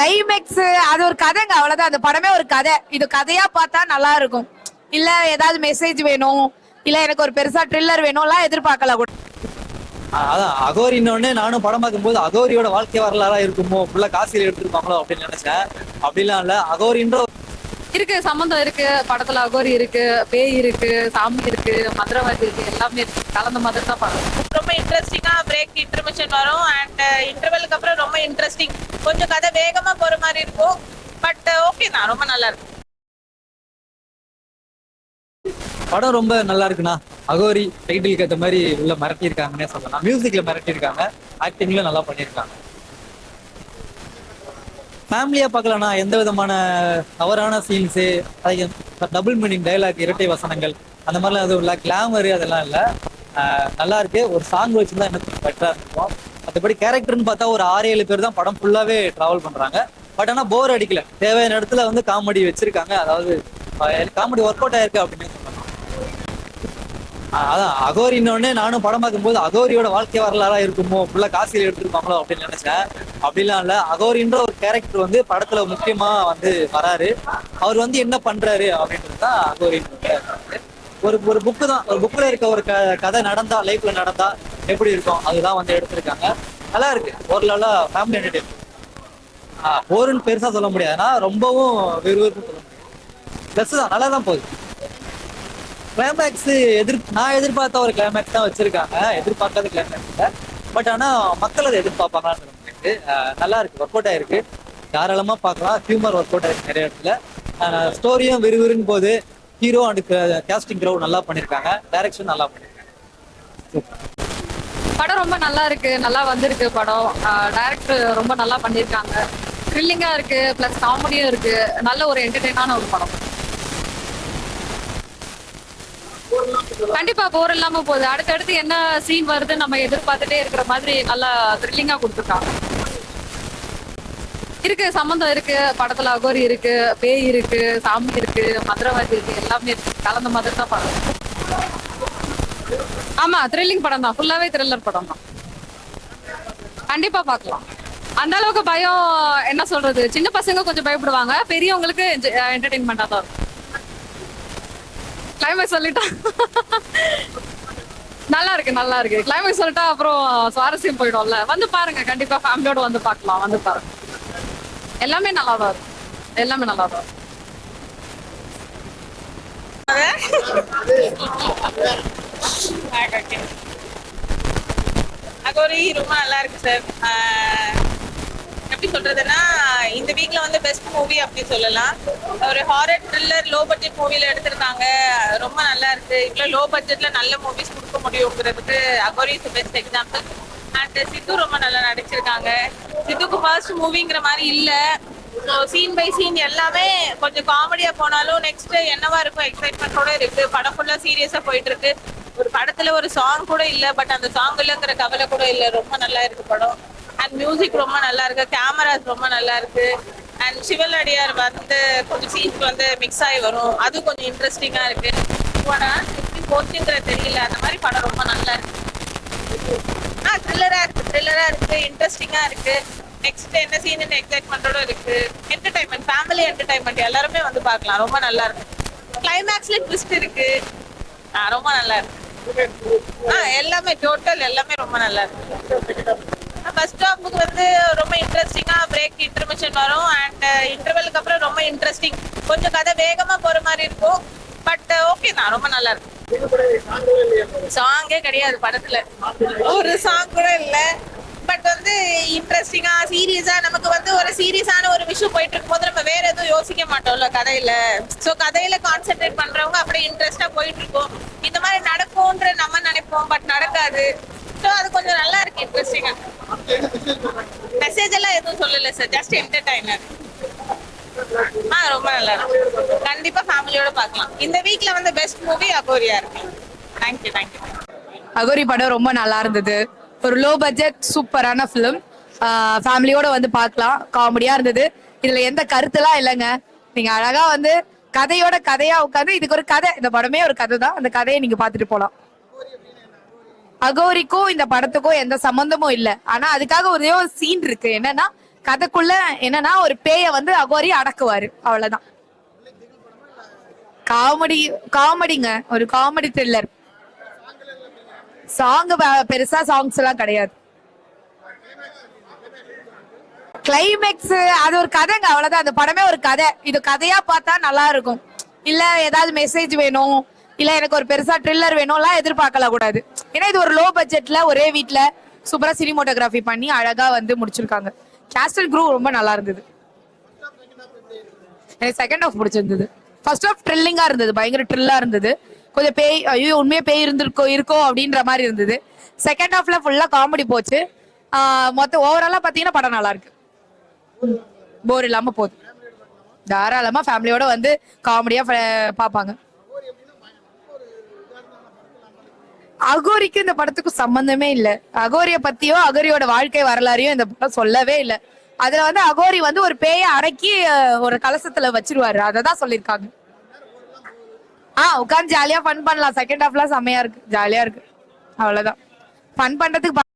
Climax அது ஒரு கதைங்க அவ்வளவுதான். அந்த படமே ஒரு கதை. இது கதையா பார்த்தா நல்லா இருக்கும் இல்ல ஏதாவது மெசேஜ் வேணும். இல்ல எனக்கு ஒரு பெருசா ட்ரில்லர் வேணும்லாம் எதிர்பார்க்கல கூட. அதான். அகோரின்னொடனே நானும் படம் பார்க்கும்போது அகோரியோட வாழ்க்கை வரலாறா இருக்குமோ ஃபுல்லா காசியில் எடுத்திருப்பாங்களோ அப்படின்னு நினைச்சேன். அப்படிலாம் இல்ல. அகோரின்ற இருக்கு சம்மந்தம் இருக்கு. படத்துல அகோரி இருக்கு பேய் இருக்கு சாமி இருக்கு மந்திரவாதி இருக்கு. எல்லாமே இருக்கு. கலந்த மாதிரி தான் படம். ரொம்ப இன்ட்ரெஸ்டிங்கா பிரேக் இன்டர்மிஷன் வரும். அண்ட் இன்டர்வெலுக்கு uh, அப்புறம் ரொம்ப இன்ட்ரெஸ்டிங் கொஞ்சம் கதை வேகமா போற மாதிரி இருக்கும். பட் ஓகே தான் ரொம்ப நல்லா இருக்கு படம் ரொம்ப நல்லா இருக்குண்ணா. அகோரி டைட்டிலுக்கு ஏற்ற மாதிரி உள்ள மிரட்டியிருக்காங்கன்னே சொல்லலாம். மியூசிக்ல மிரட்டியிருக்காங்க. ஆக்டிங்ல நல்லா பண்ணியிருக்காங்க. ஃபேமிலியா பார்க்கலண்ணா எந்த விதமான தவறான சீன்ஸு டபுள் மீனிங் டைலாக் இரட்டை வசனங்கள் அந்த மாதிரிலாம் எதுவும் இல்லை. கிளாமரு அதெல்லாம் இல்லை. நல்லா இருக்கு. ஒரு சாங் வச்சுருந்தா எனக்கு பெட்டரா இருக்கும்? மற்றபடி கேரக்டர்னு பார்த்தா ஒரு ஆறு ஏழு பேர் தான் படம் ஃபுல்லாவே டிராவல் பண்றாங்க. பட் ஆனா போர் அடிக்கல. தேவையான இடத்துல வந்து காமெடி வச்சிருக்காங்க. அதாவது காமெடி ஒர்க் அவுட் ஆயிருக்கு அப்படின்னு சொல்லலாம் அதான் அகோரின்னொடனே நானும் படம் பார்க்கும்போது அகோரியோட வாழ்க்கை வரலாறா இருக்குமோ? ஃபுல்லா காசியில் எடுத்திருப்பாங்களோ அப்படின்னு நினைச்சேன். அப்படிலாம் இல்ல. அகோரின்ற ஒரு கேரக்டர் வந்து படத்துல முக்கியமா வந்து வராரு. அவர் வந்து என்ன பண்றாரு அப்படின்றது தான் அகோரின்ற ஒரு ஒரு புக்கு தான். ஒரு புக்ல இருக்க ஒரு க கதை நடந்தா லைஃப்ல நடந்தா எப்படி இருக்கும் அதுதான் வந்து எடுத்திருக்காங்க. நல்லா இருக்கு. ஒரு லெவலா ஃபேமிலி என்டர்டைன் போருன்னு பெருசா சொல்ல முடியாதுன்னா ரொம்பவும் விறுவிறுப்பு சொல்ல முடியும். ப்ளஸ் தான் நல்லா தான் போகுது. கிளைமேக்ஸ் எதிர் நான் எதிர்பார்த்த ஒரு கிளைமேக்ஸ் தான் வச்சிருக்காங்க. எதிர்பார்க்காத கிளைமேக்ஸ் இல்லை. பட் ஆனா மக்கள் அதை எதிர்பார்ப்பாங்களான்னு எனக்கு நல்லா இருக்கு. ஒர்க் அவுட் ஆயிருக்கு. தாராளமா பார்க்கலாம். ஹியூமர் ஒர்க் அவுட் ஆயிருக்கு நிறைய இடத்துல. ஸ்டோரியும் விறுவிறுன்னு போது ஹீரோ அண்ட் கேஸ்டிங் க்ரௌட் நல்லா பண்ணியிருக்காங்க டைரக்ஷன் நல்லா பண்ணியிருக்காங்க படம் ரொம்ப நல்லா இருக்கு. நல்லா வந்திருக்கு படம். டைரக்டர் ரொம்ப நல்லா பண்ணியிருக்காங்க த்ரில்லிங்கா இருக்கு. பிளஸ் காமெடியும் இருக்கு. நல்ல ஒரு என்டர்டெயினான ஒரு படம். கண்டிப்பா போர் இல்லாம போகுது. அடுத்தடுத்து என்ன சீன் வருது நம்ம எதிர்பார்த்துட்டே இருக்கிற மாதிரி நல்லா த்ரில்லிங்கா கொடுத்துருக்காங்க. இருக்கு சம்மந்தம் இருக்கு படத்துல அகோரி இருக்கு பேய் இருக்கு சாமி இருக்கு மந்திரவாதி இருக்கு எல்லாமே இருக்கு. கலந்த மாதிரி தான் படம். ஆமா த்ரில்லிங் படம் தான். ஃபுல்லாவே த்ரில்லர் படம் தான். கண்டிப்பா பார்க்கலாம். அந்த அளவுக்கு பயம் என்ன சொல்றது? சின்ன பசங்க கொஞ்சம் பயப்படுவாங்க. பெரியவங்களுக்கு என்டர்டைன்மெண்டா தான் இருக்கும். கிளைமேக்ஸ் சொல்லிட்டா நல்லா இருக்கு நல்லா இருக்கு. கிளைமேக்ஸ் சொல்லிட்டா அப்புறம் சுவாரஸ்யம் போயிடும்ல. வந்து பாருங்க கண்டிப்பா ஃபேமிலியோட வந்து பார்க்கலாம். வந்து பாருங்க. எல்லாமே நல்லா தான் இருக்கும் எல்லாமே நல்லா தான் இருக்கும் அகோரி ரொம்ப நல்லா இருக்கு சார் எப்படி சொல்றதுன்னா இந்த வீக்ல வந்து பெஸ்ட் மூவி அப்படி சொல்லலாம். ஒரு ஹாரர் த்ரில்லர் லோ பட்ஜெட் மூவில எடுத்திருக்காங்க ரொம்ப நல்லா இருக்கு. இவ்வளவு லோ பட்ஜெட்ல நல்ல மூவிஸ் கொடுக்க முடியுங்கிறதுக்கு Aghori is best example and Sidhu ரொம்ப நல்லா நடிச்சிருக்காங்க. சித்துக்கு ஃபர்ஸ்ட் மூவிங்கிற மாதிரி இல்ல. ஸோ சீன் பை சீன் எல்லாமே கொஞ்சம் காமெடியா போனாலும் நெக்ஸ்ட் என்னவா இருக்கும் எக்ஸைட்மெண்ட்டோட இருக்கு. படம் ஃபுல்லா சீரியஸா போயிட்டு இருக்கு. ஒரு படத்துல ஒரு சாங் கூட இல்ல பட் அந்த சாங் இல்லைங்கிற கவலை கூட இல்ல. ரொம்ப நல்லா இருக்கு படம். அண்ட் மியூசிக் ரொம்ப நல்லா இருக்கு. கேமராஸ் ரொம்ப நல்லா இருக்கு. அண்ட் சிவல் அடியார் வந்து கொஞ்சம் சீன்ஸ் வந்து மிக்ஸ் ஆகி வரும். அது கொஞ்சம் இன்ட்ரெஸ்டிங்கா இருக்கு. போனா எப்படி போச்சுங்கிற தெரியல. அந்த மாதிரி படம் ரொம்ப நல்லா இருக்கு. ஆ த்ரில்லரா இருக்கு த்ரில்லரா இருக்கு இன்ட்ரெஸ்டிங்கா இருக்கு. நெக்ஸ்ட் என்ன சீன் எக்ஸைட்மெண்டோட இருக்கு. என்டர்டைன்மெண்ட் ஃபேமிலி என்டர்டைன்மெண்ட் எல்லாருமே வந்து பார்க்கலாம். ரொம்ப நல்லா இருக்கு. கிளைமேக்ஸ்ல ட்விஸ்ட் இருக்கு. ஆ ரொம்ப நல்லா இருக்கு. ஆ எல்லாமே டோட்டல் எல்லாமே ரொம்ப நல்லா இருக்கு. ஃபர்ஸ்ட் ஸ்டாப்புக்கு வந்து ரொம்ப இன்ட்ரெஸ்டிங்காக பிரேக் இன்டர்மிஷன் வரும். அண்ட் இன்டர்வெலுக்கு அப்புறம் ரொம்ப இன்ட்ரெஸ்டிங் கொஞ்சம் கதை வேகமா போகிற மாதிரி இருக்கும். பட் ஓகே தான். ரொம்ப நல்லா இருக்கும் சாங்கே கிடையாது படத்துல. ஒரு சாங் கூட இல்ல. பட் வந்து இன்ட்ரெஸ்டிங்கா சீரியஸா நமக்கு வந்து ஒரு சீரியஸான ஒரு விஷயம் போயிட்டு இருக்கும்போது நம்ம வேற எதுவும் யோசிக்க மாட்டோம்ல கதையில. சோ கதையில கான்சென்ட்ரேட் பண்றவங்க அப்படியே இன்ட்ரெஸ்டா போயிட்டு இருக்கோம் இந்த மாதிரி நடக்கும்ன்ற நம்ம நினைப்போம் பட் நடக்காது. சோ அது கொஞ்சம் நல்லா இருக்கு இன்ட்ரெஸ்டிங்கா மெசேஜ் எல்லாம் எதுவும் சொல்லல சார் ஜஸ்ட் என்டர்டைனர் ரொம்ப நல்லா இருக்கும் கண்டிப்பா ஃபேமிலியோட பார்க்கலாம் இந்த வீக்ல வந்து பெஸ்ட் மூவி அகோரியா இருக்கு. தேங்க்யூ தேங்க்யூ அகோரி படம் ரொம்ப நல்லா இருந்தது. ஒரு லோ பட்ஜெட் சூப்பரான ஃபிலிம் ஃபேமிலியோட வந்து பார்க்கலாம் காமெடியா இருந்தது. இதுல எந்த கருத்துலாம் இல்லைங்க. நீங்க அழகா வந்து கதையோட கதையா உட்காந்து இதுக்கு ஒரு கதை. இந்த படமே ஒரு கதை தான் அந்த கதையை நீங்க பாத்துட்டு போலாம். அகோரிக்கும் இந்த படத்துக்கும் எந்த சம்பந்தமும் இல்ல. ஆனா அதுக்காக ஒரே ஒரு சீன் இருக்கு. என்னன்னா கதைக்குள்ள என்னன்னா ஒரு பேய வந்து அகோரி அடக்குவாரு. அவ்வளவுதான். காமெடி காமெடிங்க. ஒரு காமெடி த்ரில்லர் சாங் பெருசா சாங்ஸ் எல்லாம் கிடையாது. கிளைமேக்ஸ் அது ஒரு கதைங்க அவ்வளவுதான். அந்த படமே ஒரு கதை. இது கதையா பார்த்தா நல்லா இருக்கும். இல்ல ஏதாவது மெசேஜ் வேணும். இல்ல எனக்கு ஒரு பெருசா ட்ரில்லர் வேணும்லாம் எதிர்பார்க்கல கூடாது. ஏன்னா இது ஒரு லோ பட்ஜெட்ல ஒரே வீட்டுல சூப்பரா சினிமோட்டோகிராஃபி பண்ணி அழகா வந்து முடிச்சிருக்காங்க. கேஸ்டல் குரூ ரொம்ப நல்லா இருந்தது. எனக்கு செகண்ட் ஹாஃப் பிடிச்சிருந்தது. ஃபர்ஸ்ட் ஹாஃப் ட்ரில்லிங்காக இருந்தது பயங்கர ட்ரில்லாக இருந்தது. கொஞ்சம் பேய் ஐயோ உண்மையாக பேய் இருந்திருக்கோ இருக்கோ அப்படின்ற மாதிரி இருந்தது. செகண்ட் ஹாஃப்ல ஃபுல்லாக காமெடி போச்சு. மொத்தம் ஓவராலாக பாத்தீங்கன்னா படம் நல்லா இருக்கு. போர் இல்லாமல் போகுது. தாராளமாக ஃபேமிலியோட வந்து காமெடியாக பார்ப்பாங்க. அகோரிக்கு இந்த படத்துக்கும் சம்பந்தமே இல்ல. அகோரிய பத்தியோ அகோரியோட வாழ்க்கை வரலாறையும் இந்த படம் சொல்லவே இல்ல. அதுல வந்து அகோரி வந்து ஒரு பேய அடக்கி ஒரு கலசத்துல வச்சிருவாரு. அததான் சொல்லிருக்காங்க ஆ உட்காந்து ஜாலியா ஃபன் பண்ணலாம். செகண்ட் ஹாஃப்லாம் செம்மையா இருக்கு. ஜாலியா இருக்கு. அவ்வளவுதான். ஃபன் பண்றதுக்கு